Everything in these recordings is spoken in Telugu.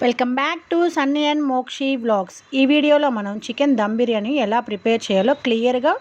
Welcome back to Sunny and Mokshi vlogs. ఈ వీడియోలో మనం చికెన్ దమ్ బిర్యానీ ఎలా ప్రిపేర్ చేయాలో క్లియర్గా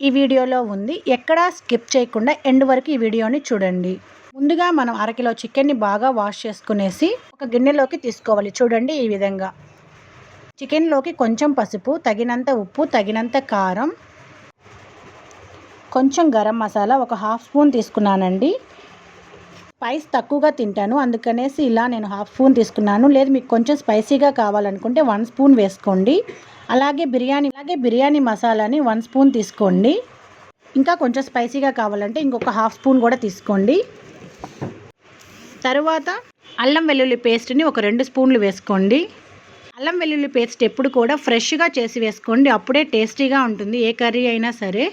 ఈ వీడియోలో ఉంది. ఎక్కడా స్కిప్ చేయకుండా ఎండ్ వరకు ఈ వీడియోని చూడండి. ముందుగా మనం అరకిలో చికెన్ని బాగా వాష్ చేసుకునేసి ఒక గిన్నెలోకి తీసుకోవాలి. చూడండి ఈ విధంగా. చికెన్లోకి కొంచెం పసుపు తగినంత ఉప్పు తగినంత కారం కొంచెం గరం మసాలా ఒక హాఫ్ స్పూన్ తీసుకున్నానండి. స్పైస్ తక్కువగా తింటాను. అందుకనేసి ఇలా నేను హాఫ్ స్పూన్ తీసుకున్నాను. లేదు మీకు కొంచెం స్పైసీగా కావాలనుకుంటే వన్ స్పూన్ వేసుకోండి. అలాగే బిర్యానీ అలాగే బిర్యానీ మసాలాని వన్ స్పూన్ తీసుకోండి. ఇంకా కొంచెం స్పైసీగా కావాలంటే ఇంకొక హాఫ్ స్పూన్ కూడా తీసుకోండి. తరువాత అల్లం వెల్లుల్లి పేస్ట్ని ఒక రెండు స్పూన్లు వేసుకోండి. అల్లం వెల్లుల్లి పేస్ట్ ఎప్పుడు కూడా ఫ్రెష్గా చేసి వేసుకోండి. అప్పుడే టేస్టీగా ఉంటుంది. ఏ కర్రీ అయినా సరే.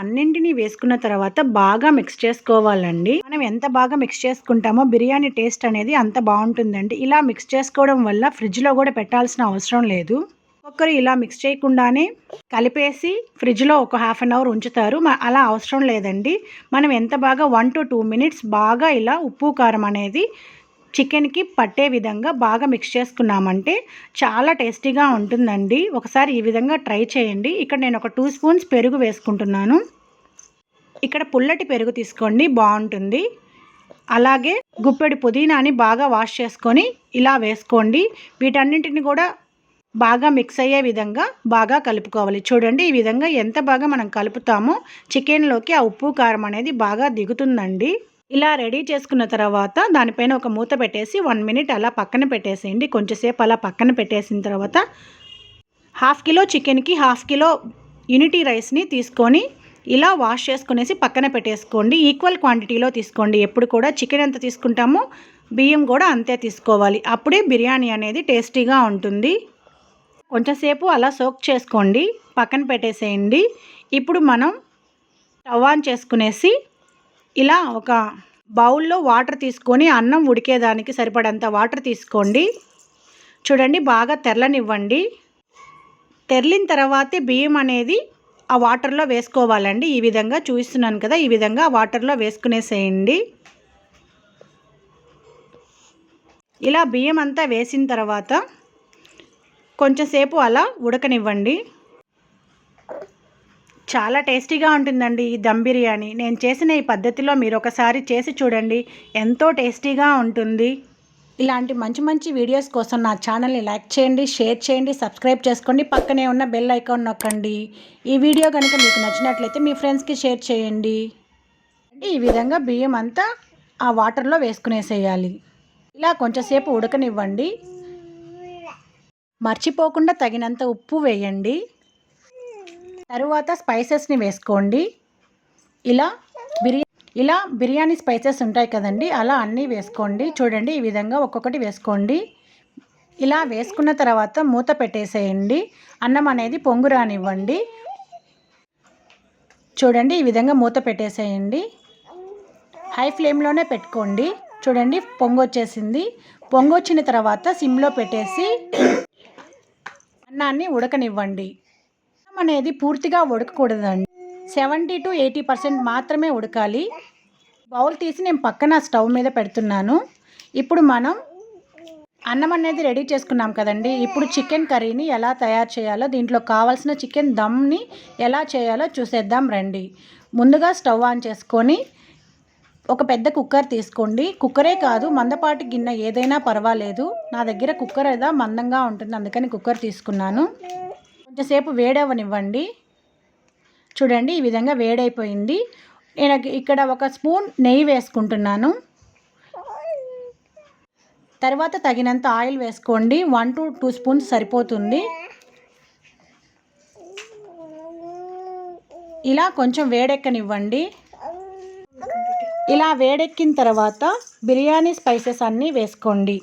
అన్నింటినీ వేసుకున్న తర్వాత బాగా మిక్స్ చేసుకోవాలండి. మనం ఎంత బాగా మిక్స్ చేసుకుంటామో బిర్యానీ టేస్ట్ అనేది అంత బాగుంటుందండి. ఇలా మిక్స్ చేసుకోవడం వల్ల ఫ్రిడ్జ్లో కూడా పెట్టాల్సిన అవసరం లేదు. ఒక్కరు ఇలా మిక్స్ చేయకుండానే కలిపేసి ఫ్రిడ్జ్లో ఒక హాఫ్ అన్ అవర్ ఉంచుతారు. అలా అవసరం లేదండి. మనం ఎంత బాగా వన్ టు టూ మినిట్స్ బాగా ఇలా ఉప్పు కారం అనేది చికెన్కి పట్టే విధంగా బాగా మిక్స్ చేసుకున్నామంటే చాలా టేస్టీగా ఉంటుందండి. ఒకసారి ఈ విధంగా ట్రై చేయండి. ఇక్కడ నేను ఒక టూ స్పూన్స్ పెరుగు వేసుకుంటున్నాను. ఇక్కడ పుల్లటి పెరుగు తీసుకోండి బాగుంటుంది. అలాగే గుప్పెడు పుదీనాని బాగా వాష్ చేసుకొని ఇలా వేసుకోండి. వీటన్నింటిని కూడా బాగా మిక్స్ అయ్యే విధంగా బాగా కలుపుకోవాలి. చూడండి ఈ విధంగా ఎంత బాగా మనం కలుపుతామో చికెన్లోకి ఆ ఉప్పు కారం అనేది బాగా దిగుతుందండి. ఇలా రెడీ చేసుకున్న తర్వాత దానిపైన ఒక మూత పెట్టేసి వన్ మినిట్ అలా పక్కన పెట్టేసేయండి. కొంచెంసేపు అలా పక్కన పెట్టేసిన తర్వాత హాఫ్ కిలో చికెన్కి హాఫ్ కిలో యూనిటీ రైస్ని తీసుకొని ఇలా వాష్ చేసుకునేసి పక్కన పెట్టేసుకోండి. ఈక్వల్ క్వాంటిటీలో తీసుకోండి. ఎప్పుడు కూడా చికెన్ ఎంత తీసుకుంటామో బియ్యం కూడా అంతే తీసుకోవాలి. అప్పుడే బిర్యానీ అనేది టేస్టీగా ఉంటుంది. కొంచెంసేపు అలా సోక్ చేసుకోండి. పక్కన పెట్టేసేయండి. ఇప్పుడు మనం స్టవ్ ఆన్ చేసుకునేసి ఇలా ఒక బౌల్లో వాటర్ తీసుకొని అన్నం ఉడికేదానికి సరిపడంత వాటర్ తీసుకోండి. చూడండి బాగా తెరలనివ్వండి. తెరలిన తర్వాతే బియ్యం అనేది ఆ వాటర్లో వేసుకోవాలండి. ఈ విధంగా చూపిస్తున్నాను కదా ఈ విధంగా ఆ వాటర్లో వేసుకునేసేయండి. ఇలా బియ్యం అంతా వేసిన తర్వాత కొంచెంసేపు అలా ఉడకనివ్వండి. చాలా టేస్టీగా ఉంటుందండి ఈ దమ్ బిర్యానీ. నేను చేసిన ఈ పద్ధతిలో మీరు ఒకసారి చేసి చూడండి. ఎంతో టేస్టీగా ఉంటుంది. ఇలాంటి మంచి మంచి వీడియోస్ కోసం నా ఛానల్ని లైక్ చేయండి షేర్ చేయండి సబ్స్క్రైబ్ చేసుకోండి. పక్కనే ఉన్న బెల్ ఐకాన్ నొక్కండి. ఈ వీడియో కనుక మీకు నచ్చినట్లయితే మీ ఫ్రెండ్స్కి షేర్ చేయండి. ఈ విధంగా బియ్యం అంతా ఆ వాటర్లో వేసుకునేసేయాలి. ఇలా కొంచెంసేపు ఉడకనివ్వండి. మర్చిపోకుండా తగినంత ఉప్పు వేయండి. తరువాత స్పైసెస్ని వేసుకోండి. ఇలా బిర్యా ఇలా బిర్యానీ స్పైసెస్ ఉంటాయి కదండి అలా అన్నీ వేసుకోండి. చూడండి ఈ విధంగా ఒక్కొక్కటి వేసుకోండి. ఇలా వేసుకున్న తర్వాత మూత పెట్టేసేయండి. అన్నం అనేది పొంగు రానివ్వండి. చూడండి ఈ విధంగా మూత పెట్టేసేయండి. హై ఫ్లేమ్లోనే పెట్టుకోండి. చూడండి పొంగు వచ్చేసింది. పొంగు వచ్చిన తర్వాత సిమ్లో పెట్టేసి అన్నాన్ని ఉడకనివ్వండి. అనేది పూర్తిగా ఉడకకూడదండి. సెవెంటీ టు ఎయిటీ పర్సెంట్ మాత్రమే ఉడకాలి. బౌల్ తీసి నేను పక్కన స్టవ్ మీద పెడుతున్నాను. ఇప్పుడు మనం అన్నం అనేది రెడీ చేసుకున్నాం కదండి. ఇప్పుడు చికెన్ కర్రీని ఎలా తయారు చేయాలో దీంట్లో కావాల్సిన చికెన్ దమ్ని ఎలా చేయాలో చూసేద్దాం రండి. ముందుగా స్టవ్ ఆన్ చేసుకొని ఒక పెద్ద కుక్కర్ తీసుకోండి. కుక్కరే కాదు మందపాటి గిన్నె ఏదైనా పర్వాలేదు. నా దగ్గర కుక్కర్ ఏదో మందంగా ఉంటుంది అందుకని కుక్కర్ తీసుకున్నాను. కొంచెంసేపు వేడవనివ్వండి. చూడండి ఈ విధంగా వేడైపోయింది. నేను ఇక్కడ ఒక స్పూన్ నెయ్యి వేసుకుంటున్నాను. తర్వాత తగినంత ఆయిల్ వేసుకోండి. వన్ టు టూ స్పూన్స్ సరిపోతుంది. ఇలా కొంచెం వేడెక్కనివ్వండి. ఇలా వేడెక్కిన తర్వాత బిర్యానీ స్పైసెస్ అన్నీ వేసుకోండి.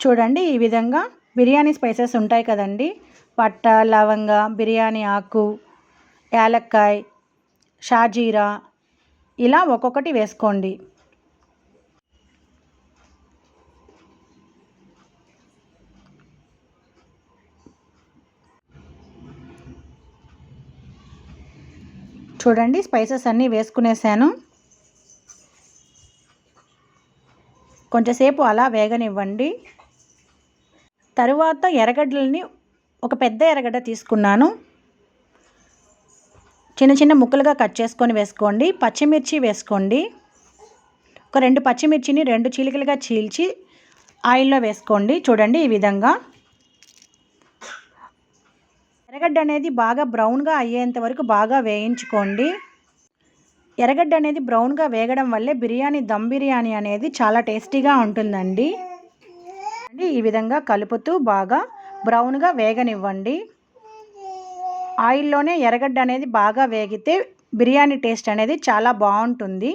చూడండి ఈ విధంగా బిర్యానీ స్పైసెస్ ఉంటాయి కదండి. పట్ట లవంగ బిర్యానీ ఆకు యాలక్కాయ్ షాజీరా ఇలా ఒక్కొక్కటి వేసుకోండి. చూడండి స్పైసెస్ అన్నీ వేసుకునేసాను. కొంచెంసేపు అలా వేగనివ్వండి. తరువాత ఎర్రగడ్డలని ఒక పెద్ద ఎర్రగడ్డ తీసుకున్నాను. చిన్న చిన్న ముక్కలుగా కట్ చేసుకొని వేసుకోండి. పచ్చిమిర్చి వేసుకోండి. ఒక రెండు పచ్చిమిర్చిని రెండు చీలికలుగా చీల్చి ఆయిల్లో వేసుకోండి. చూడండి ఈ విధంగా. ఎర్రగడ్డ అనేది బాగా బ్రౌన్గా అయ్యేంత వరకు బాగా వేయించుకోండి. ఎర్రగడ్డ అనేది బ్రౌన్గా వేగడం వల్లే బిర్యానీ దమ్ బిర్యానీ అనేది చాలా టేస్టీగా ఉంటుందండి. అండి ఈ విధంగా కలుపుతూ బాగా బ్రౌన్గా వేగనివ్వండి. ఆయిల్లోనే ఎర్రగడ్డ అనేది బాగా వేగితే బిర్యానీ టేస్ట్ అనేది చాలా బాగుంటుంది.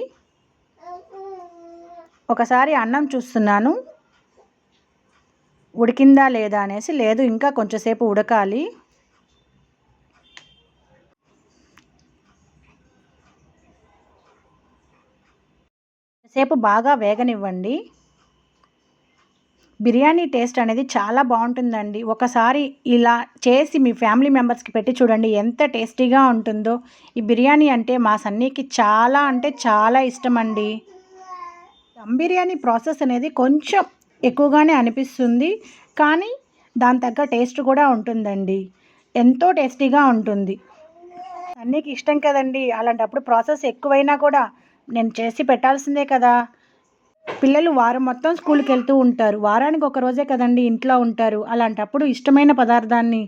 ఒకసారి అన్నం చూస్తున్నాను. ఉడికిందా లేదా అనేసి లేదు ఇంకా కొంచెంసేపు ఉడకాలి. సేపు బాగా వేగనివ్వండి. బిర్యానీ టేస్ట్ అనేది చాలా బాగుంటుందండి. ఒకసారి ఇలా చేసి మీ ఫ్యామిలీ మెంబర్స్కి పెట్టి చూడండి ఎంత టేస్టీగా ఉంటుందో. ఈ బిర్యానీ అంటే మా సన్నీకి చాలా అంటే చాలా ఇష్టం అండి దమ్ బిర్యానీ ప్రాసెస్ అనేది కొంచెం ఎక్కువగానే అనిపిస్తుంది కానీ దాని తగ్గ టేస్ట్ కూడా ఉంటుందండి. ఎంతో టేస్టీగా ఉంటుంది. సన్నీకి ఇష్టం కదండి అలాంటప్పుడు ప్రాసెస్ ఎక్కువైనా కూడా నేను చేసి పెట్టాల్సిందే కదా. పిల్లలు వారం మొత్తం స్కూల్కి వెళ్తూ ఉంటారు. వారానికి ఒక రోజే కదండి ఇంట్లో ఉంటారు. అలాంటప్పుడు ఇష్టమైన పదార్థాన్ని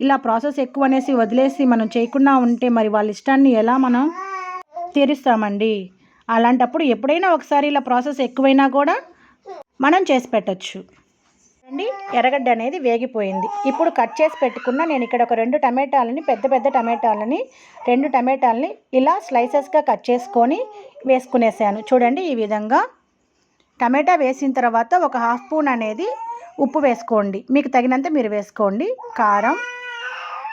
ఇలా ప్రాసెస్ ఎక్కువ అనేసి వదిలేసి మనం చేయకుండా ఉంటే మరి వాళ్ళ ఇష్టాన్ని ఎలా మనం తీరుస్తామండి? అలాంటప్పుడు ఎప్పుడైనా ఒకసారి ఇలా ప్రాసెస్ ఎక్కువైనా కూడా మనం చేసి పెట్టచ్చు. అండి ఎర్రగడ్డ అనేది వేగిపోయింది. ఇప్పుడు కట్ చేసి పెట్టుకున్న నేను ఇక్కడ ఒక రెండు టమాటాలని పెద్ద పెద్ద టమాటాలని రెండు టమాటాలని ఇలా స్లైసెస్గా కట్ చేసుకొని వేసుకునేసాను. చూడండి ఈ విధంగా టమాటా వేసిన తర్వాత ఒక హాఫ్ స్పూన్ అనేది ఉప్పు వేసుకోండి. మీకు తగినంత మీరు వేసుకోండి. కారం.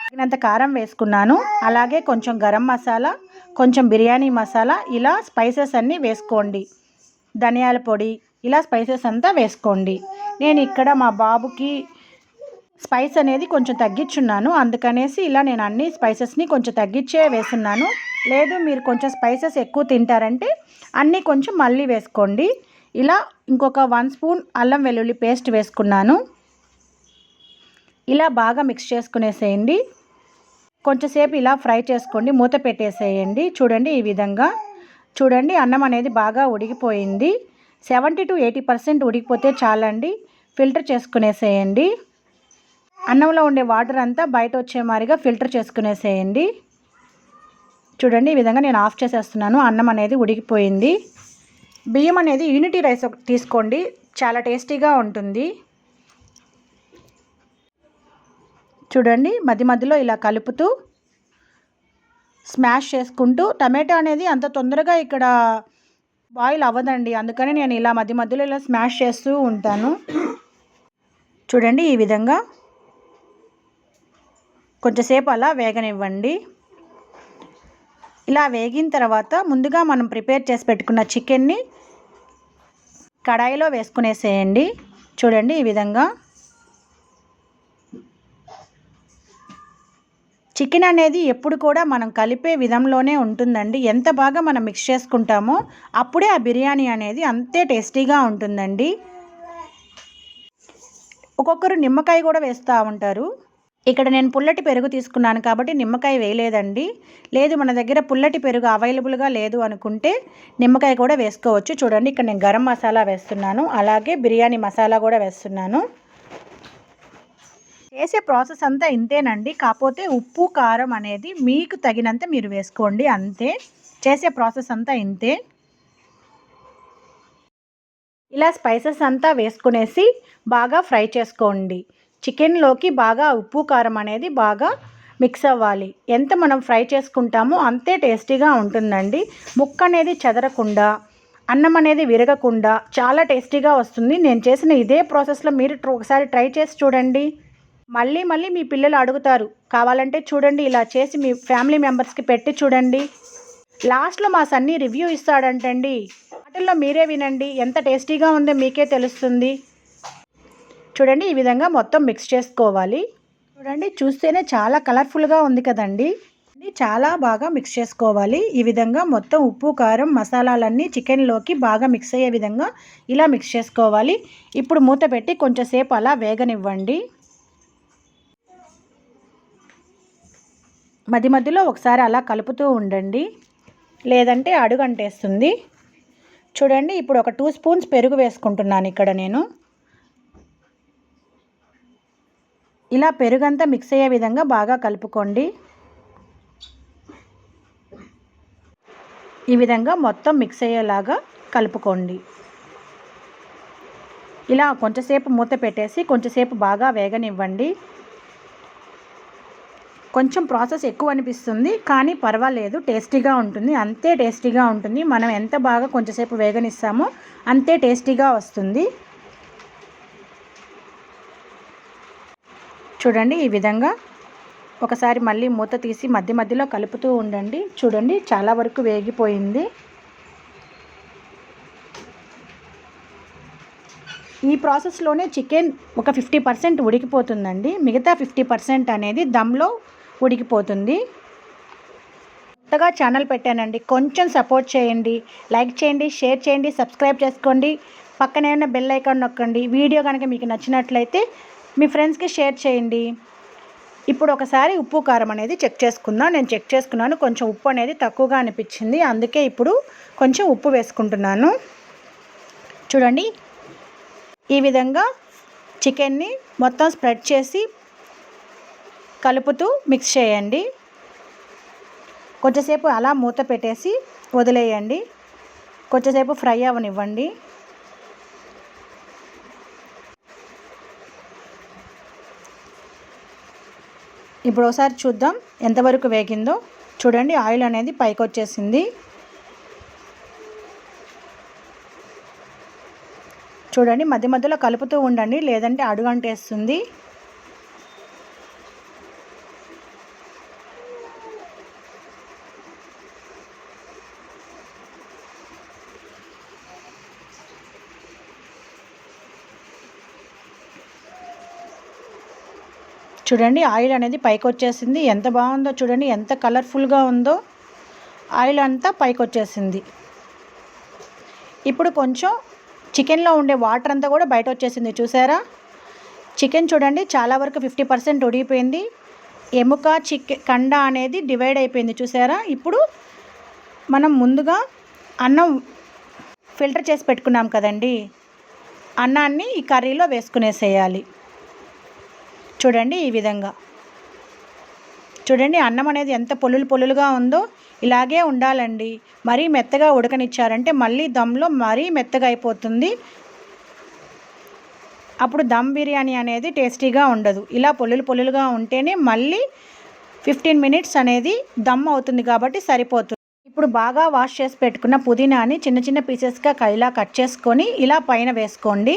తగినంత కారం వేసుకున్నాను. అలాగే కొంచెం గరం మసాలా కొంచెం బిర్యానీ మసాలా ఇలా స్పైసెస్ అన్నీ వేసుకోండి. ధనియాల పొడి ఇలా స్పైసెస్ అంతా వేసుకోండి. నేను ఇక్కడ మా బాబుకి స్పైస్ అనేది కొంచెం తగ్గించున్నాను. అందుకనేసి ఇలా నేను అన్ని స్పైసెస్ని కొంచెం తగ్గించే వేస్తున్నాను లేదు మీరు కొంచెం స్పైసెస్ ఎక్కువ తింటారంటే అన్నీ కొంచెం మళ్ళీ వేసుకోండి. ఇలా ఇంకొక వన్ స్పూన్ అల్లం వెల్లుల్లి పేస్ట్ వేసుకున్నాను. ఇలా బాగా మిక్స్ చేసుకునేసేయండి. కొంచెంసేపు ఇలా ఫ్రై చేసుకోండి. మూత పెట్టేసేయండి. చూడండి ఈ విధంగా. చూడండి అన్నం అనేది బాగా ఉడికిపోయింది. సెవెంటీ టు ఎయిటీ పర్సెంట్ ఉడికిపోతే చాలండి. ఫిల్టర్ చేసుకునేసేయండి. అన్నంలో ఉండే వాటర్ అంతా బయట వచ్చే మాదిరిగా ఫిల్టర్ చేసుకునేసేయండి. చూడండి ఈ విధంగా నేను ఆఫ్ చేసేస్తున్నాను. అన్నం అనేది ఉడికిపోయింది. బియ్యం అనేది యూనిటీ రైస్ తీసుకోండి. చాలా టేస్టీగా ఉంటుంది. చూడండి మధ్య మధ్యలో ఇలా కలుపుతూ స్మాష్ చేసుకుంటూ టమాటా అనేది అంత తొందరగా ఇక్కడ బాయిల్ అవ్వదండి. అందుకని నేను ఇలా మధ్య మధ్యలో ఇలా స్మాష్ చేస్తూ ఉంటాను. చూడండి ఈ విధంగా. కొంచెంసేపు అలా వేగనివ్వండి. ఇలా వేగిన తర్వాత ముందుగా మనం ప్రిపేర్ చేసి పెట్టుకున్న చికెన్ని కడాయిలో వేసుకునేసేయండి. చూడండి ఈ విధంగా. చికెన్ అనేది ఎప్పుడు కూడా మనం కలిపే విధంలోనే ఉంటుందండి. ఎంత బాగా మనం మిక్స్ చేసుకుంటామో అప్పుడే ఆ బిర్యానీ అనేది అంతే టేస్టీగా ఉంటుందండి. ఒక్కొక్కరు నిమ్మకాయ కూడా వేస్తూ ఉంటారు. ఇక్కడ నేను పుల్లటి పెరుగు తీసుకున్నాను కాబట్టి నిమ్మకాయ వేయలేదండి. లేదు మన దగ్గర పుల్లటి పెరుగు అవైలబుల్గా లేదు అనుకుంటే నిమ్మకాయ కూడా వేసుకోవచ్చు. చూడండి ఇక్కడ నేను గరం మసాలా వేస్తున్నాను. అలాగే బిర్యానీ మసాలా కూడా వేస్తున్నాను. చేసే ప్రాసెస్ అంతా ఇంతేనండి. కాకపోతే ఉప్పు కారం అనేది మీకు తగినంత మీరు వేసుకోండి. అంతే. చేసే ప్రాసెస్ అంతా ఇంతే. ఇలా స్పైసెస్ అంతా వేసుకునేసి బాగా ఫ్రై చేసుకోండి. చికెన్లోకి బాగా ఉప్పు కారం అనేది బాగా మిక్స్ అవ్వాలి. ఎంత మనం ఫ్రై చేసుకుంటామో అంతే టేస్టీగా ఉంటుందండి. ముక్క అనేది చెదరకుండా అన్నం అనేది విరగకుండా చాలా టేస్టీగా వస్తుంది. నేను చేసిన ఇదే ప్రాసెస్లో మీరు ఒకసారి ట్రై చేసి చూడండి. మళ్ళీ మళ్ళీ మీ పిల్లలు అడుగుతారు కావాలంటే చూడండి ఇలా చేసి మీ ఫ్యామిలీ మెంబర్స్కి పెట్టి చూడండి. లాస్ట్లో మా సన్నీ రివ్యూ ఇస్తాడంటండి. వాటిల్లో మీరే వినండి ఎంత టేస్టీగా ఉందో మీకే తెలుస్తుంది. చూడండి ఈ విధంగా మొత్తం మిక్స్ చేసుకోవాలి. చూడండి చూస్తేనే చాలా కలర్ఫుల్గా ఉంది కదండి. చాలా బాగా మిక్స్ చేసుకోవాలి. ఈ విధంగా మొత్తం ఉప్పు కారం మసాలాలన్నీ చికెన్లోకి బాగా మిక్స్ అయ్యే విధంగా ఇలా మిక్స్ చేసుకోవాలి. ఇప్పుడు మూత పెట్టి కొంచెంసేపు అలా వేగనివ్వండి. మధ్య మధ్యలో ఒకసారి అలా కలుపుతూ ఉండండి. లేదంటే అడుగు అంటేస్తుంది చూడండి ఇప్పుడు ఒక టూ స్పూన్స్ పెరుగు వేసుకుంటున్నాను ఇక్కడ నేను. ఇలా పెరుగంతా మిక్స్ అయ్యే విధంగా బాగా కలుపుకోండి. ఈ విధంగా మొత్తం మిక్స్ అయ్యేలాగా కలుపుకోండి. ఇలా కొంచెంసేపు మూత పెట్టేసి కొంచెంసేపు బాగా వేగనివ్వండి. కొంచెం ప్రాసెస్ ఎక్కువ అనిపిస్తుంది కానీ పర్వాలేదు టేస్టీగా ఉంటుంది. అంతే టేస్టీగా ఉంటుంది. మనం ఎంత బాగా కొంచెంసేపు వేగనిస్తామో అంతే టేస్టీగా వస్తుంది. చూడండి ఈ విధంగా. ఒకసారి మళ్ళీ మూత తీసి మధ్య మధ్యలో కలుపుతూ ఉండండి. చూడండి చాలా వరకు వేగిపోయింది. ఈ ప్రాసెస్లోనే చికెన్ ఒక ఫిఫ్టీ పర్సెంట్ ఉడికిపోతుందండి. మిగతా ఫిఫ్టీ పర్సెంట్ అనేది దమ్లో ఉడికిపోతుంది. కొత్తగా ఛానల్ పెట్టానండి. కొంచెం సపోర్ట్ చేయండి. లైక్ చేయండి షేర్ చేయండి సబ్స్క్రైబ్ చేసుకోండి. పక్కనే ఉన్న బెల్ ఐకాన్ నొక్కండి. వీడియో కనుక మీకు నచ్చినట్లయితే మీ ఫ్రెండ్స్కి షేర్ చేయండి. ఇప్పుడు ఒకసారి ఉప్పు కారం అనేది చెక్ చేసుకుందాం. నేను చెక్ చేసుకున్నాను. కొంచెం ఉప్పు అనేది తక్కువగా అనిపించింది. అందుకే ఇప్పుడు కొంచెం ఉప్పు వేసుకుంటున్నాను. చూడండి. ఈ విధంగా చికెన్ని మొత్తం స్ప్రెడ్ చేసి కలుపుతూ మిక్స్ చేయండి. కొంచెంసేపు అలా మూత పెట్టేసి వదిలేయండి. కొంచెంసేపు ఫ్రై అవ్వనివ్వండి ఇప్పుడు ఒకసారి చూద్దాం ఎంతవరకు వేగిందో. చూడండి ఆయిల్ అనేది పైకి వచ్చేసింది చూడండి మధ్య మధ్యలో కలుపుతూ ఉండండి లేదంటే అడుగంటేస్తుంది. చూడండి ఆయిల్ అనేది పైకి వచ్చేసింది ఎంత బాగుందో చూడండి ఎంత కలర్ఫుల్గా ఉందో. ఆయిల్ అంతా పైకి వచ్చేసింది ఇప్పుడు కొంచెం చికెన్లో ఉండే వాటర్ అంతా కూడా బయట వచ్చేసింది చూసారా? చికెన్ చూడండి చాలా వరకు ఫిఫ్టీ పర్సెంట్ ఉడిగిపోయింది ఎముక చికెన్ కండ అనేది డివైడ్ అయిపోయింది చూసారా? ఇప్పుడు మనం ముందుగా అన్నం ఫిల్టర్ చేసి పెట్టుకున్నాం కదండి. అన్నాన్ని ఈ కర్రీలో వేసుకునేసేయాలి. చూడండి ఈ విధంగా. చూడండి అన్నం అనేది ఎంత పొల్లులు పొల్లులుగా ఉందో ఇలాగే ఉండాలండి. మరీ మెత్తగా ఉడకనిచ్చారంటే మళ్ళీ దమ్లో మరీ మెత్తగా అయిపోతుంది. అప్పుడు దమ్ బిర్యానీ అనేది టేస్టీగా ఉండదు. ఇలా పొల్లులు పొల్లులుగా ఉంటేనే మళ్ళీ ఫిఫ్టీన్ మినిట్స్ అనేది దమ్ అవుతుంది కాబట్టి సరిపోతుంది. ఇప్పుడు బాగా వాష్ చేసి పెట్టుకున్న పుదీనాని చిన్న చిన్న పీసెస్గా ఇలా కట్ చేసుకొని ఇలా పైన వేసుకోండి.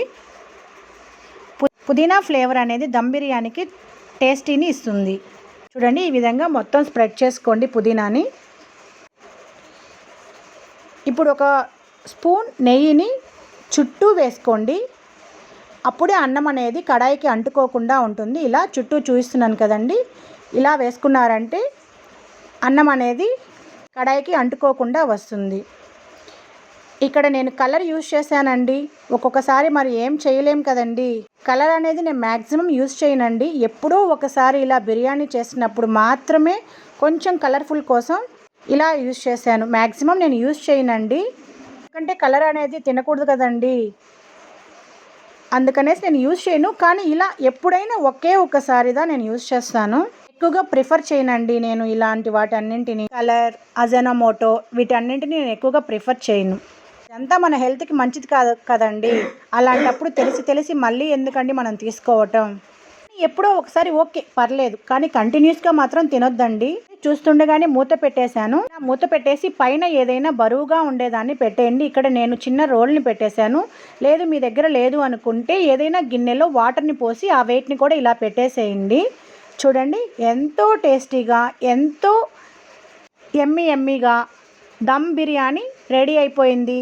పుదీనా ఫ్లేవర్ అనేది దమ్ బిర్యానీకి టేస్టీని ఇస్తుంది. చూడండి ఈ విధంగా మొత్తం స్ప్రెడ్ చేసుకోండి పుదీనాని. ఇప్పుడు ఒక స్పూన్ నెయ్యిని చుట్టూ వేసుకోండి. అప్పుడే అన్నం అనేది కడాయికి అంటుకోకుండా ఉంటుంది. ఇలా చుట్టూ చూపిస్తున్నాను కదండి. ఇలా వేసుకున్నారంటే అన్నం అనేది కడాయికి అంటుకోకుండా వస్తుంది. ఇక్కడ నేను కలర్ యూజ్ చేశానండి. ఒక్కొక్కసారి మరి ఏం చేయలేం కదండి. కలర్ అనేది నేను మ్యాక్సిమం యూజ్ చేయనండి. ఎప్పుడో ఒకసారి ఇలా బిర్యానీ చేసినప్పుడు మాత్రమే కొంచెం కలర్ఫుల్ కోసం ఇలా యూస్ చేశాను. మ్యాక్సిమం నేను యూస్ చేయనండి. ఎందుకంటే కలర్ అనేది తినకూడదు కదండి. అందుకనేసి నేను యూజ్ చేయను. కానీ ఇలా ఎప్పుడైనా ఒకే ఒక్కసారిదా నేను యూస్ చేస్తాను. ఎక్కువగా ప్రిఫర్ చేయనండి నేను ఇలాంటి వాటన్నింటిని. కలర్ అజనమోటో వీటన్నింటిని నేను ఎక్కువగా ప్రిఫర్ చేయను. ఇదంతా మన హెల్త్కి మంచిది కాదు కదండి. అలాంటప్పుడు తెలిసి తెలిసి మళ్ళీ ఎందుకండి మనం తీసుకోవటం? ఎప్పుడో ఒకసారి ఓకే పర్లేదు. కానీ కంటిన్యూస్గా మాత్రం తినొద్దండి. చూస్తుండగానే మూత పెట్టేశాను. మూత పెట్టేసి పైన ఏదైనా బరువుగా ఉండేదాన్ని పెట్టేయండి. ఇక్కడ నేను చిన్న రోల్ని పెట్టేశాను. లేదు మీ దగ్గర లేదు అనుకుంటే ఏదైనా గిన్నెలో వాటర్ని పోసి ఆ వెయిట్ని కూడా ఇలా పెట్టేసేయండి. చూడండి ఎంతో టేస్టీగా ఎంతో ఎమ్మి ఎమ్మిగా దమ్ బిర్యానీ రెడీ అయిపోయింది.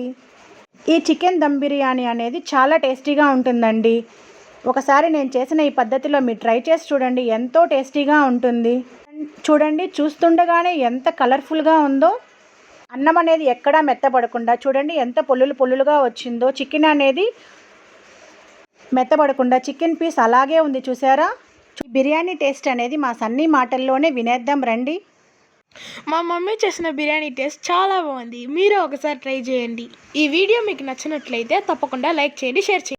ఈ చికెన్ దమ్ బిర్యానీ అనేది చాలా టేస్టీగా ఉంటుందండి. ఒకసారి నేను చేసిన ఈ పద్ధతిలో మీరు ట్రై చేసి చూడండి ఎంతో టేస్టీగా ఉంటుంది. చూడండి చూస్తుండగానే ఎంత కలర్ఫుల్గా ఉందో. అన్నం అనేది ఎక్కడా మెత్తపడకుండా చూడండి ఎంత పొల్లులు పొల్లులుగా వచ్చిందో. చికెన్ అనేది మెత్తపడకుండా చికెన్ పీస్ అలాగే ఉంది చూసారా? బిర్యానీ టేస్ట్ అనేది మా సన్నీ మాటల్లోనే వినేద్దాం రండి. మా మమ్మీ చేసిన బిర్యానీ టేస్ట్ చాలా బాగుంది. మీరు ఒకసారి ట్రై చేయండి. ఈ వీడియో మీకు నచ్చినట్లయితే తప్పకుండా లైక్ చేయండి షేర్ చేయండి.